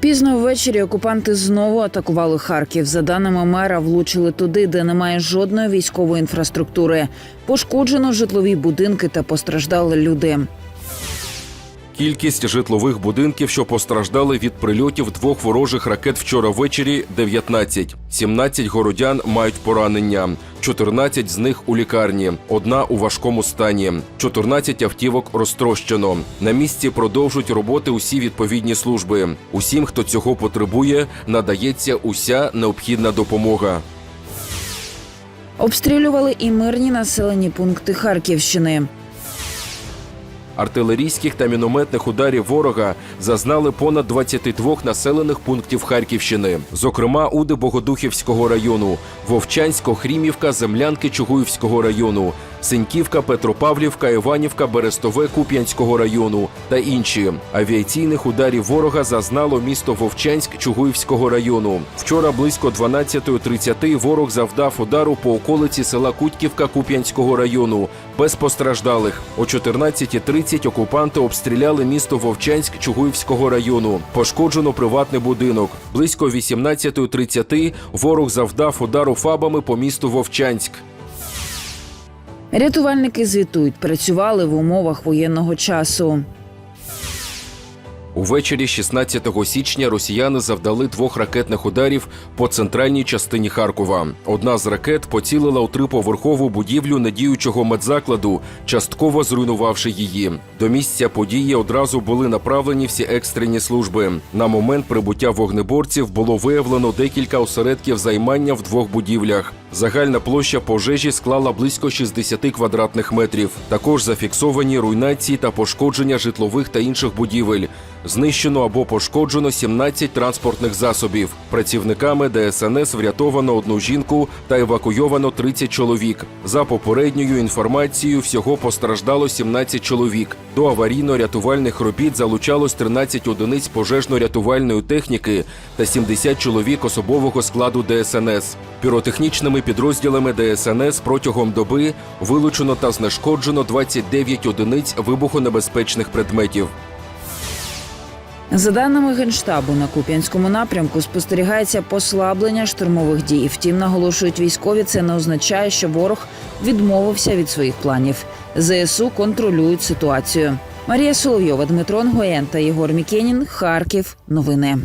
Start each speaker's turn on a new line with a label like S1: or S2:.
S1: Пізно ввечері окупанти знову атакували Харків. За даними мера, влучили туди, де немає жодної військової інфраструктури. Пошкоджено житлові будинки та постраждали люди.
S2: Кількість житлових будинків, що постраждали від прильотів двох ворожих ракет вчора ввечері – 19. 17 городян мають поранення. 14 з них у лікарні, одна у важкому стані. 14 автівок розтрощено. На місці продовжують роботи усі відповідні служби. Усім, хто цього потребує, надається уся необхідна допомога.
S1: Обстрілювали і мирні населені пункти Харківщини.
S2: Артилерійських та мінометних ударів ворога зазнали понад 22 населених пунктів Харківщини, зокрема Уди Богодухівського району, Вовчансько, Хрімівка, Землянки Чугуївського району, Синьківка, Петропавлівка, Іванівка, Берестове Куп'янського району та інші. Авіаційних ударів ворога зазнало місто Вовчанськ Чугуївського району. Вчора близько 12.30 ворог завдав удару по околиці села Кутьківка Куп'янського району без постраждалих. О 14.30 окупанти обстріляли місто Вовчанськ Чугуївського району. Пошкоджено приватний будинок. Близько 18.30 ворог завдав удару фабами по місту Вовчанськ.
S1: Рятувальники звітують, працювали в умовах воєнного часу.
S2: Увечері 16 січня росіяни завдали двох ракетних ударів по центральній частині Харкова. Одна з ракет поцілила у триповерхову будівлю недіючого медзакладу, частково зруйнувавши її. До місця події одразу були направлені всі екстрені служби. На момент прибуття вогнеборців було виявлено декілька осередків займання в двох будівлях. Загальна площа пожежі склала близько 60 квадратних метрів. Також зафіксовані руйнації та пошкодження житлових та інших будівель. Знищено або пошкоджено 17 транспортних засобів. Працівниками ДСНС врятовано одну жінку та евакуйовано 30 чоловік. За попередньою інформацією, всього постраждало 17 чоловік. До аварійно-рятувальних робіт залучалось 13 одиниць пожежно-рятувальної техніки та 70 чоловік особового складу ДСНС. Піротехнічними підрозділами ДСНС протягом доби вилучено та знешкоджено 29 одиниць вибухонебезпечних предметів.
S1: За даними генштабу, на Куп'янському напрямку спостерігається послаблення штурмових дій. Втім, наголошують військові, це не означає, що ворог відмовився від своїх планів. ЗСУ контролюють ситуацію. Марія Соловйова, Дмитро Нгоєн та Єгор Мікенін. Харків. Новини.